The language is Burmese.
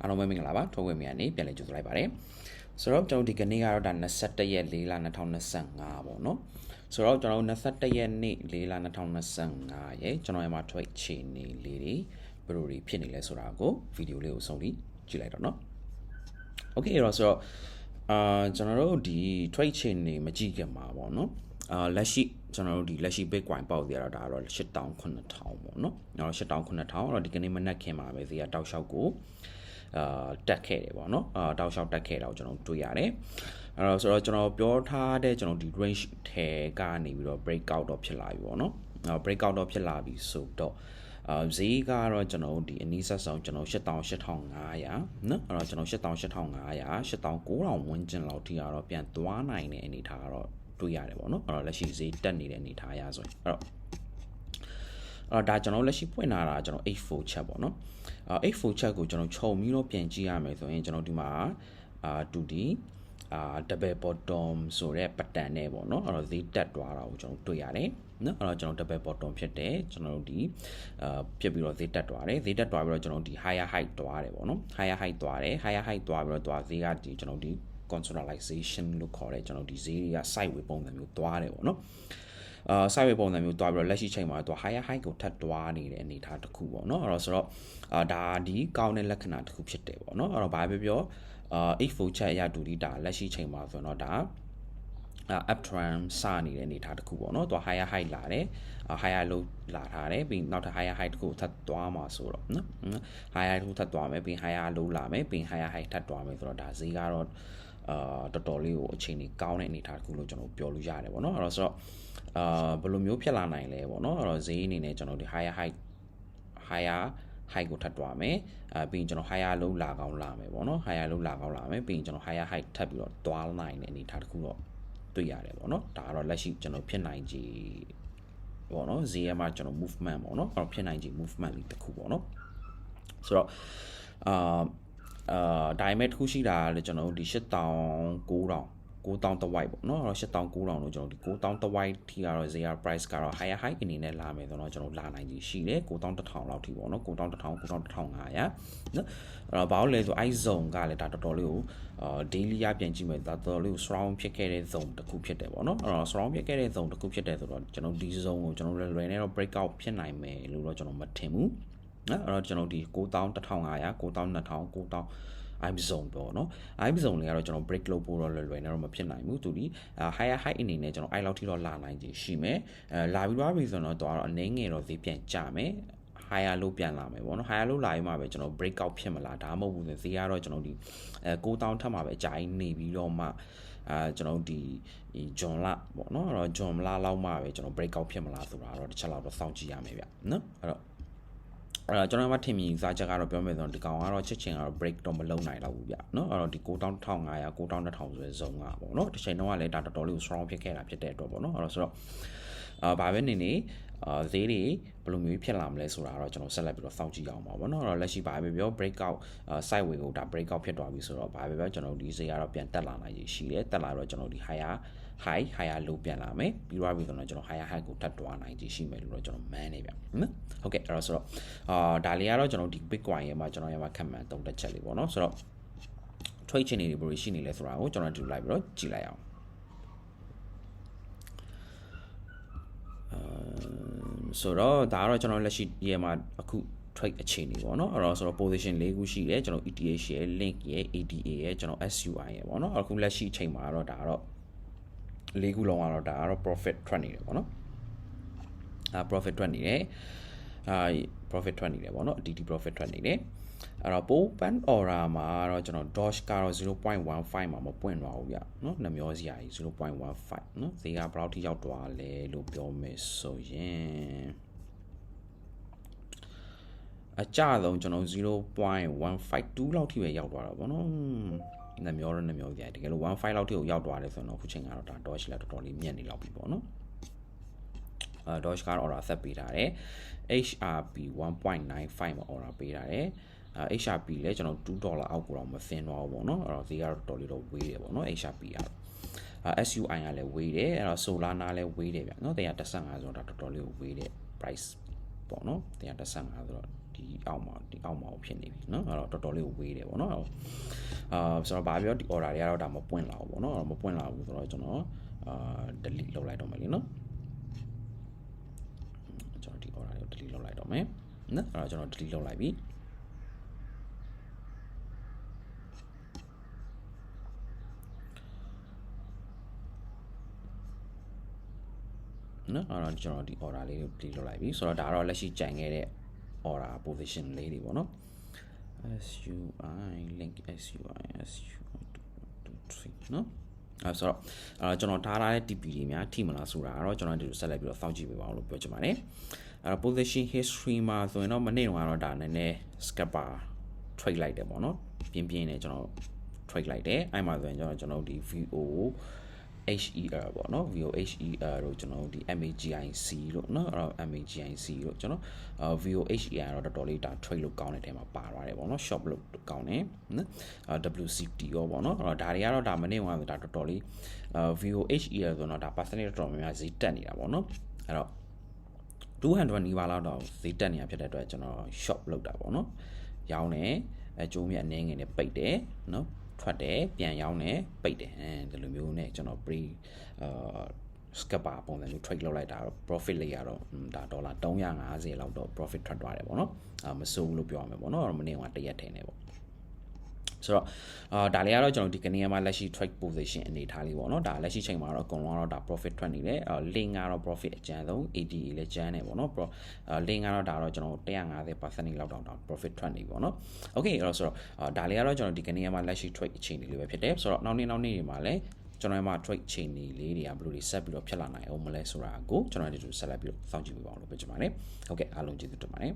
အားလုံးပဲမင်္ဂလာပါထုတ်ဝေမြနေပြန်လည်ကြိုဆိုလိုက်ပါတယ်ဆိုတော့ကျွန်တော်ဒီကနေ့ကတော့ဒါ21ရက်4လ2025ပေါ့နော်ဆိုတော့ကျွန်တော်21ရက်နေ့4လ2025ရဲ့ကျွန်တော်ရဲ့မှာ trade ချေနေလေးတွေဘယ်လိုတွေဖြစ်နေလဲဆိုတာကိုဗီဒီယိုလေးကိုဆုံးပြီးကြည့်လိုက်တော့နော် okay အဲ့တော့ဆိုတော့အာကျွန်တော်တို့ဒီ trade chain နေမကြည့်ခင်မှာပေါ့နော်အာလက်ရှိကျွန်တော်တို့ဒီလက်ရှိ Bitcoin ပေါက်သေးရတာဒါကတော့8000 9000ပေါ့နော်။အဲ့တော့8000 9000အဲ့တော့ဒီကနေ့မနက်ခင်မှာပဲဈေးကတောက်လျှောက်ကို အာတက်ခဲ့တယ်ပေါ့နော်အာတောက်လျှောက်တက်ခဲ့တာကိုကျွန်တော်တွေ့ရတယ်အဲ့တော့ဆိုတော့ကျွန်တော်ပြောထားတဲ့ကျွန်တော်ဒီ range ထဲကနေပြီးတော့ break out တော့ဖြစ်လာပြီပေါ့နော်အာ break out တော့ဖြစ်လာပြီဆိုတော့အာဈေးကတော့ကျွန်တော်ဒီအနီးဆက်ဆောင်ကျွန်တော်18500နော်အဲ့တော့ကျွန်တော်18500 19000ဝန်းကျင်လောက်ထိကတော့ပြန်သွားနိုင်တဲ့အနေထားကတော့တွေ့ရတယ်ပေါ့နော်အဲ့တော့လက်ရှိဈေးတက်နေတဲ့အနေထားအရဆိုရင်အဲ့တော့ အဲ့တော့ဒါကျွန်တော်လက်ရှိဖွင့်လာတာကျွန်တော်84ချက်ပေါ့နော်အဲ့84ချက်ကိုကျွန်တော်ခြုံပြီးတော့ပြန်ကြည့်ရမယ်ဆိုရင်ကျွန်တော်ဒီမှာအာ 2D အာ double bottom ဆိုတဲ့ pattern နဲ့ပေါ့နော်အဲ့တော့ဈေးတက်သွားတာကိုကျွန်တော်တွေ့ရတယ်နော်အဲ့တော့ကျွန်တော် double bottom ဖြစ်တယ်ကျွန်တော်တို့ဒီအာဖြစ်ပြီးတော့ဈေးတက်သွားတယ်ဈေးတက်သွားပြီးတော့ကျွန်တော်ဒီ higher height သွားတယ်ပေါ့နော် higher height သွားတယ် higher height သွားပြီးတော့သွားဈေးကဒီကျွန်တော်ဒီ consolidation လို့ခေါ်တဲ့ကျွန်တော်ဒီဈေးတွေက sideway ပုံစံမျိုးသွားတယ်ပေါ့နော် အာ sideway ပုံစံမျိုးသွားပြီးတော့လက်ရှိချိန်မှာတော့ higher high ကိုထပ်သွားနေတဲ့အနေအထားတစ်ခုပေါ့နော်အဲ့တော့ဆိုတော့အာဒါဒီကောင်းတဲ့လက္ခဏာတစ်ခုဖြစ်တယ်ပေါ့နော်အဲ့တော့ဘာပဲပြောအာ84ချက်အရတူဒီဒါလက်ရှိချိန်မှာဆိုတော့ဒါ up trend စနေတဲ့အနေအထားတစ်ခုပေါ့နော်သူ higher high လာတယ် higher low လာထားတယ်ပြီးနောက်ထပ် higher high တစ်ခုထပ်သွားမှာဆိုတော့နော် higher high တစ်ခုထပ်သွားမယ်ပြီး higher low လာမယ်ပြီး higher high ထပ်သွားမယ်ဆိုတော့ဒါဈေးကတော့ အာတော်တော်လေးကိုအခြေအနေကောင်းတဲ့အနေအထားတစ်ခုလို့ကျွန်တော်ပြောလို့ရတယ်ပေါ့နော်အဲ့တော့ဆိုတော့အာဘယ်လိုမျိုးဖြစ်လာနိုင်လဲပေါ့နော်အဲ့တော့ဈေးအနေနဲ့ကျွန်တော်ဒီ higher high higher high ကိုထပ်သွားမယ်အဲပြီးရင်ကျွန်တော် higher low လာကောင်းလာမယ်ပေါ့နော် higher low လာကောင်းလာမယ်ပြီးရင်ကျွန်တော် higher high ထပ်ပြီးတော့တွားနိုင်တဲ့အနေအထားတစ်ခုတော့တွေ့ရတယ်ပေါ့နော်ဒါကတော့လက်ရှိကျွန်တော်ဖြစ်နိုင်ခြေပေါ့နော်ဈေးရမှာကျွန်တော် movement ပေါ့နော်အဲ့တော့ဖြစ်နိုင်ခြေ movement လေးတစ်ခုပေါ့နော်ဆိုတော့အာ အာဒါပေမဲ့တစ်ခုရှိတာလေကျွန်တော်တို့ဒီ8000 9000 9000တဝိုက်ပေါ့နော်အဲ့တော့8900လို့ကျွန်တော်ဒီ9000တဝိုက်ထိကတော့ဈေးရ price ကတော့ higher high အနေနဲ့လာမယ်ဆိုတော့ကျွန်တော်လာနိုင်ကြီးရှိတယ်9100လောက်ထိပေါ့နော်9100 9500နော်အဲ့တော့ဘာလို့လဲဆိုအဲ့ zone ကလည်းဒါတော်တော်လေးကိုအာ daily ရပြန်ကြည့်မယ်ဒါတော်တော်လေးကို strong ဖြစ်ခဲ့တဲ့ zone တစ်ခုဖြစ်တယ်ပေါ့နော်အဲ့တော့ strong ဖြစ်ခဲ့တဲ့ zone တစ်ခုဖြစ်တယ်ဆိုတော့ကျွန်တော်ဒီ zone ကိုကျွန်တော်လွယ်လွယ်နဲ့တော့ break out ဖြစ်နိုင်မယ်လို့တော့ကျွန်တော်မထင်ဘူး နော်အဲ့တော့ကျွန်တော်ဒီ9100 9200 9000 I'm zone ပေါ့နော် I'm zone လေးကတော့ကျွန်တော် break လုပ်ဖို့တော့လွယ်လွယ်နဲ့တော့မဖြစ်နိုင်ဘူးသူဒီ higher high အနေနဲ့ကျွန်တော်အဲ့လောက်ထိတော့လာနိုင်ခြင်းရှိမယ်အဲလာပြီးသွားပြီဆိုတော့တော့အနည်းငယ်တော့ဈေးပြန်ကျမယ် higher လို့ပြန်လာမယ်ပေါ့နော် higher လို့လာရင်မှပဲကျွန်တော် break out ဖြစ်မလားဒါမှမဟုတ်ဘူးဈေးကတော့ကျွန်တော်ဒီအဲ9000ထပ်မှာပဲအကြိုင်းနေပြီးတော့မှအာကျွန်တော်ဒီဂျွန်လာပေါ့နော်အဲ့တော့ဂျွန်လာလောက်မှပဲကျွန်တော် break out ဖြစ်မလားဆိုတာတော့တစ်ချက်လောက်တော့စောင့်ကြည့်ရမယ်ဗျနော်အဲ့တော့ အဲ့တော့ကျွန်တော်မှထင်မြင်စားချက်ကတော့ပြောမယ်ဆိုတော့ဒီကောင်ကတော့ချက်ချင်းကတော့ break တော့မလုံးနိုင်တော့ဘူးဗျเนาะအဲ့တော့ဒီ9500 9200ဆိုတဲ့ဇုံကပေါ့เนาะတစ်ချိန်တော့ကလည်းဒါတော်တော်လေးကို strong ဖြစ်ခဲ့တာဖြစ်တဲ့အတွက်ပေါ့เนาะအဲ့တော့ဆိုတော့အာဘာပဲနေနေ အာဈေးတွေဘယ်လိုမျိုးဖြစ်လာမလဲဆိုတာတော့ကျွန်တော်ဆက်လက်ပြီးတော့စောင့်ကြည့်အောင်ပါဗောနော်အဲ့တော့လက်ရှိဘာပဲပြော breakout sideway ကိုဒါ breakout ဖြစ်သွားပြီဆိုတော့ဘာပဲပြောကျွန်တော်ဒီဈေးကတော့ပြန်တက်လာနိုင်ရရှိတယ်တက်လာတော့ကျွန်တော်ဒီ higher high higher low ပြန်လာမယ်ပြီးတော့ပြီဆိုတော့ကျွန်တော် higher high ကိုထပ်တွားနိုင်ကြီးရှိမယ်လို့တော့ကျွန်တော်မှန်းနေဗျနော်ဟုတ်ကဲ့အဲ့တော့ဆိုတော့အာဒါလေးကတော့ကျွန်တော်ဒီ bitcoin ရဲ့မှာကျွန်တော်ရဲ့မှာခံမှန်းသုံးတက်ချက်လေးပေါ့နော်ဆိုတော့ trade chain တွေဘယ်လိုရှိနေလဲဆိုတာကိုကျွန်တော်ဒီလိုက်ပြီးတော့ကြည့်လိုက်အောင် ဆိုတော့ဒါကတော့ကျွန်တော်လက်ရှိရေမှာအခု trade အခြေအနေပေါ့နော်အဲ့တော့ဆိုတော့ position ၄ခုရှိတယ်ကျွန်တော် ETH ရဲ့ link ရဲ့ ADA ရဲ့ကျွန်တော် SUI ရဲ့ပေါ့နော်အခုလက်ရှိအချိန်မှာတော့ဒါကတော့၄ခုလုံးကတော့ဒါကတော့ profit ထွက်နေတယ်ပေါ့နော်အာ profit ထွက်နေတယ် အာ profit ထွက်နေတယ်ပေါ့နော် DD profit ထွက်နေတယ်အဲ့တော့ pool pan order မှာတော့ကျွန်တော် dosh ကတော့0.15မှာမပွင့်တော့ဘူးဗျเนาะနှမျောစရာကြီး0.15เนาะဈေးကဘယ်လောက်ထိရောက်သွားလဲလို့ပြောမယ်ဆိုရင်အကြဆုံးကျွန်တော်0.152လောက်ထိပဲရောက်သွားတာပေါ့နော်နှမျောတော့နှမျောကြတယ်တကယ်လို့15လောက်ထိကိုရောက်သွားတယ်ဆိုတော့အခုချိန်ကတော့ဒါ dosh လည်းတော်တော်လေးမြင့်နေလောက်ပြီပေါ့နော် အဲ dosh ကတော့ order ဆက်ပေးထားတယ် HRP 1.95မှာ order ပေးထားတယ်အဲ HRP လည်းကျွန်တော်2ဒေါ်လာအောက်ကိုတော့မဆင်းတော့ဘူးပေါ့နော်အဲ့တော့ဈေးကတော့တော်တော်လေးတော့ဝေးတယ်ပေါ့နော် HRP ကတော့အဲ SUI ကလည်းဝေးတယ်အဲ့တော့ Solana လည်းဝေးတယ်ဗျနော်135ဆိုတော့တော်တော်လေးကိုဝေးတဲ့ price ပေါ့နော်135ဆိုတော့ဒီ ဒီအောက်မှာဒီအောက်မှာဖြစ်နေပြီเนาะအဲ့တော့တော်တော်လေးကိုဝေးတယ်ပေါ့เนาะအာဆိုတော့ဗာပြောဒီ order တွေကတော့ဒါမပွင့်လာဘူးပေါ့เนาะမပွင့်လာဘူးဆိုတော့ကျွန်တော်အာ delete လုပ်လိုက်တော့မယ်လीเนาะ တော်ဒီ order တွေကို delete လုပ်လိုက်တော့မယ်နော်အဲ့တော့ကျွန်တော် delete လုပ်လိုက်ပြီနော်အဲ့တော့ကျွန်တော်ဒီ order လေးကို delete လုပ်လိုက်ပြီဆိုတော့ဒါကတော့လက်ရှိကြံခဲ့တဲ့ order position လေးတွေပေါ့နော် SUI link SUI SUI 2 3နော် အဲဆိုတော့အဲကျွန်တော်ထားထားတဲ့ TP တွေများထိမလားဆိုတာကတော့ကျွန်တော်ဒီလိုဆက်လက်ပြီးတော့စောင့်ကြည့်ပေးပါအောင်လို့ပြောချင်ပါတယ်အဲတော့ position history မှာဆိုရင်တော့မနေ့ကတော့ဒါနည်းနည်း scalper trade လိုက်တယ်ပေါ့နော်ပြင်းပြင်းနဲ့ကျွန်တော် trade လိုက်တယ်အဲ့မှာဆိုရင်ကျွန်တော်ကျွန်တော်ဒီ VO HER ပေါ့နော် VOHER တို့ကျွန်တော်တို့ဒီ MAGIC တို့နော်အဲ့တော့ MAGIC တို့ကျွန်တော် VOHER တော့တော်တော်လေးဒါ trade လို့ကောင်းတဲ့တဲမှာပါသွားတယ်ပေါ့နော် shop လို့ကောင်းတယ်နော် WCT ရောပေါ့နော်အဲ့တော့ဒါတွေကတော့ဒါမနေ့ကဒါတော်တော်လေး VOHER ဆိုတော့ဒါ percentage တော်တော်များများဈေးတက်နေတာပေါ့နော်အဲ့တော့200နီးပါးလောက်တော့ဈေးတက်နေတာဖြစ်တဲ့အတွက်ကျွန်တော် shop လုပ်တာပေါ့နော်ရောင်းတယ်အကျိုးမြတ်အနေငယ်နဲ့ပိတ်တယ်နော် ထွက်တယ်ပြန်ရောင်းတယ်ပိတ်တယ်အဲဒီလိုမျိုးနဲ့ကျွန်တော် pre အာ scalper ပုံစံမျိုး trade လုပ်လိုက်တာတော့ profit လေးရတော့ဒါဒေါ်လာ350လောက်တော့ profit ထွက်သွားတယ်ပေါ့နော်အာမစိုးဘူးလို့ပြောရမှာပေါ့နော်မနေ့ကတရက်ထင်နေပေါ့ ဆိုတော့အာဒါလေးကတော့ကျွန်တော်ဒီကနေမှာလက်ရှိ trade position အနေထားလေးပေါ့နော်ဒါလက်ရှိချိန်မှာတော့အကုန်လုံးကတော့ဒါ profit ထွက်နေတယ်အာ link ကတော့ profit အကျန်ဆုံး ADE လည်းကျန်နေပေါ့နော် pro အာ link ကတော့ဒါတော့ကျွန်တော်150%လောက်တောင်တောင် profit ထွက်နေပြီပေါ့နော် okay အဲ့တော့ဆိုတော့အာဒါလေးကတော့ကျွန်တော်ဒီကနေမှာလက်ရှိ trade အခြေအနေလေးပဲဖြစ်တယ်ဆိုတော့နောက်နေ့နောက်နေ့တွေမှာလည်းကျွန်တော်မှာ trade ချိန်နေလေးတွေကဘယ်လိုတွေဆက်ပြီးတော့ဖြစ်လာနိုင်အောင်မလဲဆိုတာကိုကျွန်တော်ဒီလိုဆက်လက်ပြီးတော့စောင့်ကြည့်ပေးပါအောင်လို့ပြောချင်ပါတယ်ဟုတ်ကဲ့အားလုံးကျေးဇူးတင်ပါတယ်